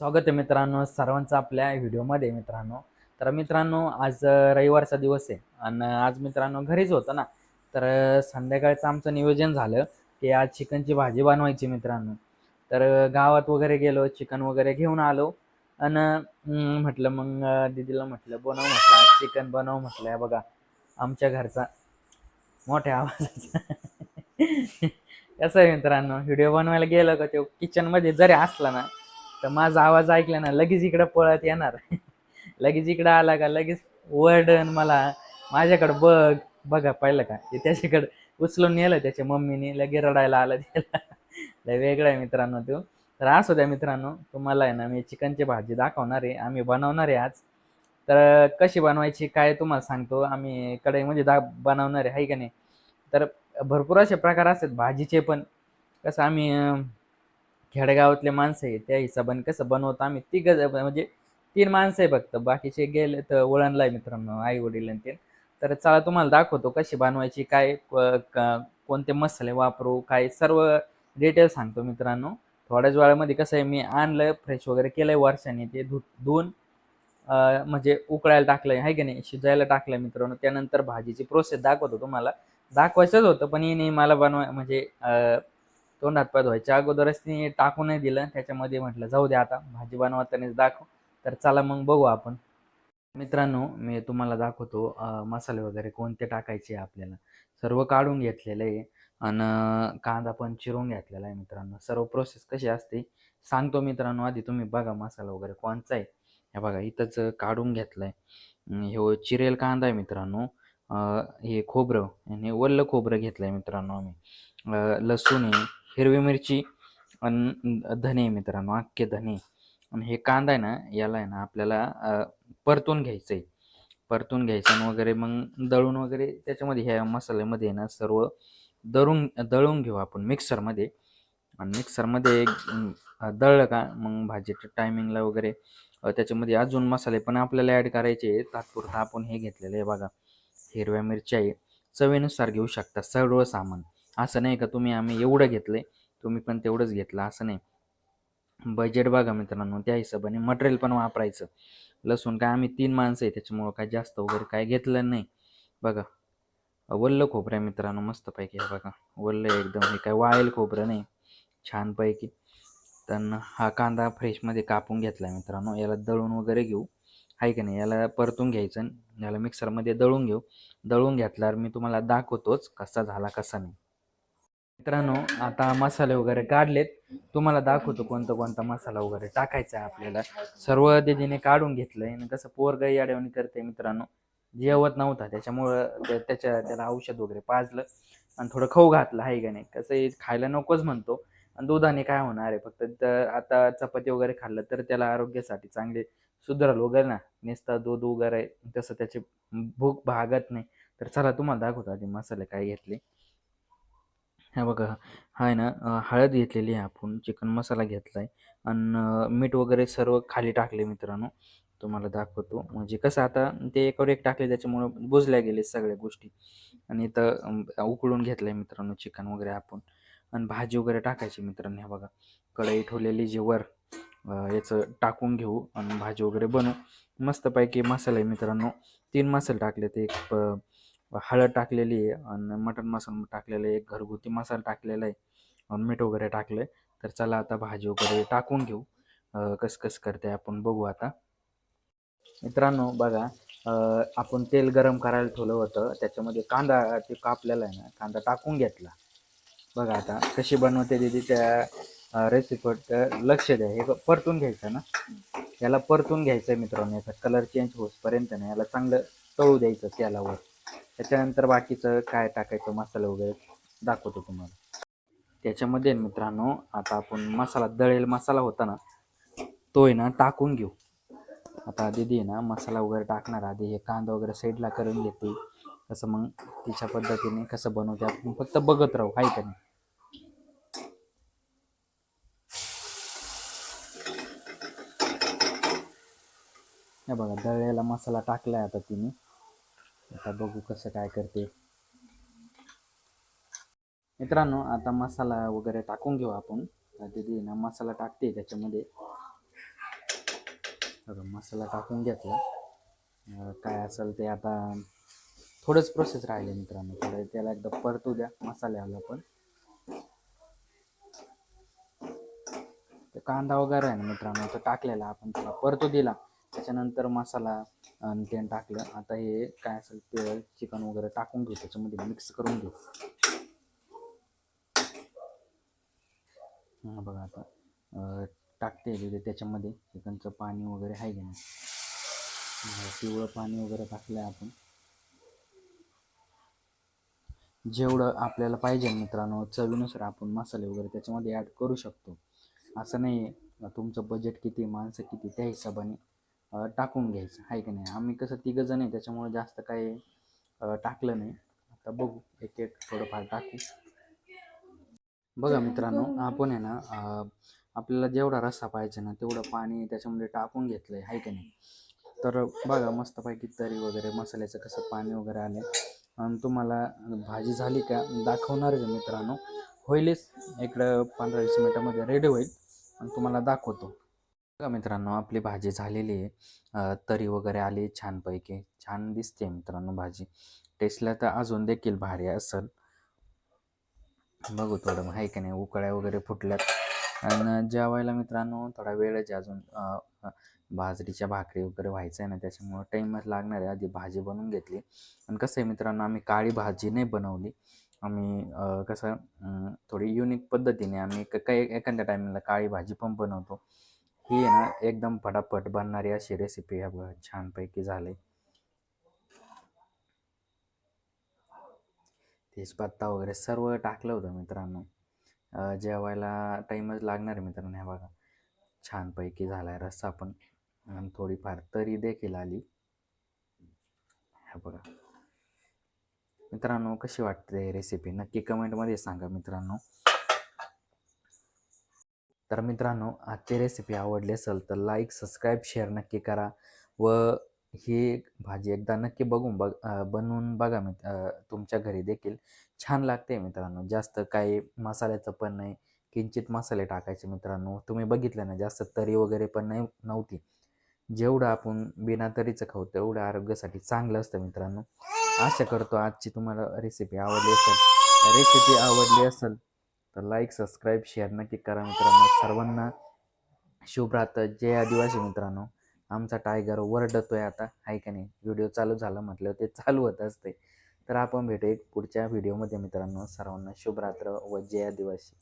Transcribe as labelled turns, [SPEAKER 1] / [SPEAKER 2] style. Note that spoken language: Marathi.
[SPEAKER 1] स्वागत आहे मित्रांनो सर्वांचं आपल्या व्हिडिओमध्ये मित्रांनो. तर मित्रांनो आज रविवारचा दिवस आहे आणि आज मित्रांनो घरीच होतं ना. तर संध्याकाळचं आमचं नियोजन झालं की आज चिकनची भाजी बनवायची मित्रांनो. तर गावात वगैरे गेलो चिकन वगैरे घेऊन आलो आणि म्हटलं मग दिदीला दीदीला म्हटलं बनव म्हटलं चिकन बनव म्हटलं बघा आमच्या घरचा. मोठ्या आवाजाचा. कसं आहे मित्रांनो? व्हिडिओ बनवायला गेलो का तो किचनमध्ये जरी असला ना तर माझा आवाज ऐकला ना लगेच इकडं पळत येणार. लगेच इकडं आला का लगेच वर्डन मला माझ्याकडं बघ बघा पाहिलं का? ते त्याच्याकडं उचलून नेलं त्याच्या मम्मीने लगे रडायला आलं त्याला. वेगळा आहे मित्रांनो तो. तर असू द्या मित्रांनो तुम्हाला आहे ना मी चिकनची भाजी दाखवणार आहे आम्ही बनवणार आहे आज. तर कशी बनवायची काय तुम्हाला सांगतो आम्ही कढईमध्ये दा बनवणार आहे हाय का नाही? तर भरपूर असे प्रकार असतात भाजीचे पण. कसं आम्ही खेडेगावातले माणसं आहे त्या हिशोबाने कसं बनवतो आम्ही तिघ म्हणजे तीन माणसं आहे फक्त बाकीचे गेले तर वळणला आहे मित्रांनो आई वडील आणि ते. तर चला तुम्हाला दाखवतो कशी बनवायची काय क- कोणते मसाले वापरू काय सर्व डिटेल सांगतो मित्रांनो. थोड्याच वेळामध्ये कसं आहे मी आणलं फ्रेश वगैरे केलंय वर्षाने ते धु धुवून म्हणजे उकळायला टाकलंय आहे की नाही शिजायला टाकलंय मित्रांनो. त्यानंतर भाजीची प्रोसेस दाखवतो तुम्हाला. दाखवायचंच होतं पण हिने मला बनवाय म्हणजे तोंडात पाय धुवायच्या अगोदरच ती टाकू नाही दिलं. त्याच्यामध्ये म्हटलं जाऊ दे आता भाजी बनवतानाच दाखव. तर चला मग बघू आपण. मित्रांनो मी तुम्हाला दाखवतो मसाले वगैरे कोणते टाकायचे आपल्याला. सर्व काढून घेतलेलं आहे आणि कांदा पण चिरून घेतलेला आहे मित्रांनो. सर्व प्रोसेस कशी असते सांगतो मित्रांनो. आधी तुम्ही बघा मसाला वगैरे कोणचा आहे. हे बघा इथंच काढून घेतलंय. हे चिरेल कांदा आहे मित्रांनो. हे खोबरं आणि वल्ल खोबरं घेतलंय मित्रांनो आम्ही. लसूण आहे हिरवी मिरची आणि धने मित्रांनो अख्खे धने. आणि हे कांदा आहे ना याला आहे ना आपल्याला परतून घ्यायचं आहे परतून घ्यायचं आणि वगैरे मग दळून वगैरे त्याच्यामध्ये ह्या मसाल्यामध्ये आहे ना सर्व दळून दळून घेऊ आपण मिक्सरमध्ये. आणि मिक्सरमध्ये दळलं का मग भाजीच्या टायमिंगला वगैरे त्याच्यामध्ये अजून मसाले पण आपल्याला ॲड करायचे तात्पुरता तात्पुरतं आपण हे घेतलेलं आहे बघा. हिरव्या मिरच्या आहे. चवीनुसार घेऊ शकता सर्व सामान. असं नाही का तुम्ही आम्ही एवढं घेतलंय तुम्ही पण तेवढंच घेतलं असं नाही. बजेट बघा मित्रांनो त्या हिशोबाने मटेरियल पण वापरायचं. लसूण काय आम्ही तीन माणसं आहे त्याच्यामुळं काय जास्त वगैरे काय घेतलं नाही. बघा वल्ल खोबरं आहे मित्रांनो मस्तपैकी आहे बघा. वल्ल आहे एकदम हे काय वाळेल खोबरं नाही छानपैकी. तर हा कांदा फ्रेशमध्ये कापून घेतला आहे मित्रांनो याला दळून वगैरे घेऊ. आहे की नाही याला परतून घ्यायचं आणि याला मिक्सरमध्ये दळून घेऊ. दळून घेतल्यावर मी तुम्हाला दाखवतोच कसा झाला कसा नाही. मित्रांनो आता मसाले वगैरे काढलेत. तुम्हाला दाखवतो कोणता कोणता मसाला वगैरे टाकायचा आहे आपल्याला. सर्व दिदीने काढून घेतलंय. आणि कसं पोरग याड्यावणी करते मित्रांनो. जेवत नव्हता त्याच्यामुळं त्याच्या त्याला औषध वगैरे पाजलं. आणि थोडं खाऊ घातलं आहे का नाही? कसं आहे, खायला नकोच म्हणतो. आणि दुधाने काय होणार आहे? फक्त तर आता चपाती वगैरे खाल्लं तर त्याला आरोग्यासाठी चांगले सुधारल वगैरे ना? नेसता दूध वगैरे तसं त्याची भूक भागत नाही. तर चला तुम्हाला दाखवतो आधी मसाले काय घेतले. हे बघा हा आहे ना हळद घेतलेली आहे आपण चिकन मसाला घेतला आहे आणि मीठ वगैरे सर्व खाली टाकले मित्रांनो तुम्हाला दाखवतो. म्हणजे कसं आता ते एकावर एक टाकले त्याच्यामुळं बुजल्या गेले सगळ्या गोष्टी. आणि इथं उकळून उकळून घेतलंय मित्रांनो चिकन वगैरे आपण. आणि भाजी वगैरे टाकायची मित्रांनो हे बघा. कढई ठेवलेली जी वर याचं टाकून घेऊ आणि भाजी वगैरे बनवू. मस्तपैकी मसाला आहे मित्रांनो. तीन मसाले टाकले ते एक प- हळद टाकलेली आहे आणि मटण मसाला टाकलेला आहे एक घरगुती मसाला टाकलेला आहे आणि मीठ वगैरे टाकलं तर चला आता भाजी वगैरे टाकून घेऊ. कस कस करते आपण बघू आता. मित्रांनो बघा आपण तेल गरम करायला ठेवलं होतं. त्याच्यामध्ये कांदा ते कापलेला आहे ना कांदा टाकून घेतला. बघा आता कशी बनवते दिदी त्या रेसिपीवर लक्ष द्या हे परतून घ्यायचं ना. याला परतून घ्यायचं आहे मित्रांनो याचा कलर चेंज होसपर्यंत ना याला चांगलं तळू द्यायचं तेलावर. त्याच्यानंतर बाकीचं काय टाकायचं मसाला वगैरे दाखवतो तुम्हाला. त्याच्यामध्ये ना मित्रांनो आता आपण मसाला दळेल मसाला होता ना तो आहे ना टाकून घेऊ. आता दीदी आहे ना मसाला वगैरे टाकणार आधी हे कांदा वगैरे साईडला करून घेते. कसं मग तिच्या पद्धतीने कसं बनवते आपण फक्त बघत राहू आहे का नाही? हे बघा दळलेला मसाला टाकलाय आता तिने. आता बघू कसं काय करते. मित्रांनो आता मसाला वगैरे टाकून घेऊ आपण. आता दीदी ना मसाला टाकते त्याच्यामध्ये. मसाला टाकून घेतला. काय असेल ते आता थोडंच प्रोसेस राहिले मित्रांनो. थोडं त्याला एकदा परतू द्या मसाल्याला पण. ते कांदा वगैरे आहे ना मित्रांनो तो टाकलेला आपण त्याला परतू दिला. त्याच्यानंतर मसाला आणि ते टाकलं. आता हे काय असेल ते चिकन वगैरे टाकून घेऊ त्याच्यामध्ये मिक्स करून घेऊ. बघा आता. टाकते तिथे त्याच्यामध्ये. चिकनचं पाणी वगैरे आहे की नाही? पिवळं पाणी वगैरे टाकलं आपण. जेवढं आपल्याला पाहिजे मित्रांनो चवीनुसार आपण मसाले वगैरे त्याच्यामध्ये ॲड करू शकतो. असं नाही आहे तुमचं बजेट किती माणसं किती त्या हिशोबाने टाकून घ्यायचं. आहे की नाही? आम्ही कसं तिघं जण आहे त्याच्यामुळे जास्त काही टाकलं नाही. आता बघू. एक एक थोडंफार टाकू. बघा मित्रांनो आपण आहे ना आपल्याला जेवढा रस्सा पाहिजे ना तेवढं पाणी त्याच्यामध्ये टाकून घेतलं आहे की नाही? तर बघा मस्तपैकी तरी वगैरे मसाल्याचं कसं पाणी वगैरे आलं आणि तुम्हाला भाजी झाली का दाखवणारच आहे मित्रांनो. होईलच. इकडं पंधरा वीस मिनटामध्ये रेडी होईल. आणि तुम्हाला दाखवतो. बघा मित्रांनो आपली भाजी झालेली आहे. तरी वगैरे आली छानपैकी. छान दिसते मित्रांनो भाजी. टेस्टला तर अजून देखील भारी असेल. बघू थोडं आहे की नाही? उकळ्या वगैरे फुटल्यात. आणि जेवायला मित्रांनो थोडा वेळच आहे अजून. बाजरीच्या भाकरी वगैरे व्हायचं आहे ना त्याच्यामुळं टाईमच लागणार आहे. आधी भाजी बनवून घेतली. आणि कसं आहे मित्रांनो आम्ही काळी भाजी नाही बनवली. आम्ही कसं थोडी युनिक पद्धतीने आम्ही काही एखाद्या टायमिंगला काळी भाजी पण बनवतो. ही आहे ना एकदम फटाफट बनणारी अशी रेसिपी आहे बघा छानपैकी झाले. तेजपत्ता वगैरे सर्व टाकलं होतं मित्रांनो. जेवायला टाईमच लागणार आहे मित्रांनो हे बघा. छानपैकी झाला आहे रस्सा पण. आणि थोडीफार तरी देखील आली. ह्या बघा. मित्रांनो कशी वाटते रेसिपी नक्की कमेंटमध्ये सांगा मित्रांनो. तर मित्रांनो आजची रेसिपी आवडली असेल तर लाईक सबस्क्राईब शेअर नक्की करा व ही भाजी एकदा नक्की बघून बघ बनवून बघा मित तुमच्या घरी देखील. छान लागते मित्रांनो जास्त काही मसाल्याचं पण नाही. किंचित मसाले टाकायचे मित्रांनो. तुम्ही बघितलं ना जास्त तरी वगैरे पण नाही नव्हती. जेवढं आपण बिना तरीचं खाऊ तेवढं आरोग्यासाठी चांगलं असतं मित्रांनो. आशा करतो आजची तुम्हाला रेसिपी आवडली असेल. रेसिपी आवडली असेल तर लाईक सबस्क्राईब शेअर नक्की करा मित्रांनो. सर्वांना शुभ्रात जय आदिवासी मित्रांनो. आमचा टायगर वरडतोय आता. आहे का नाही? व्हिडिओ चालू झाला म्हटलं ते चालू होत असते. तर आपण भेटू एक पुढच्या व्हिडिओमध्ये मित्रांनो. सर्वांना शुभरात्र व जय आदिवासी.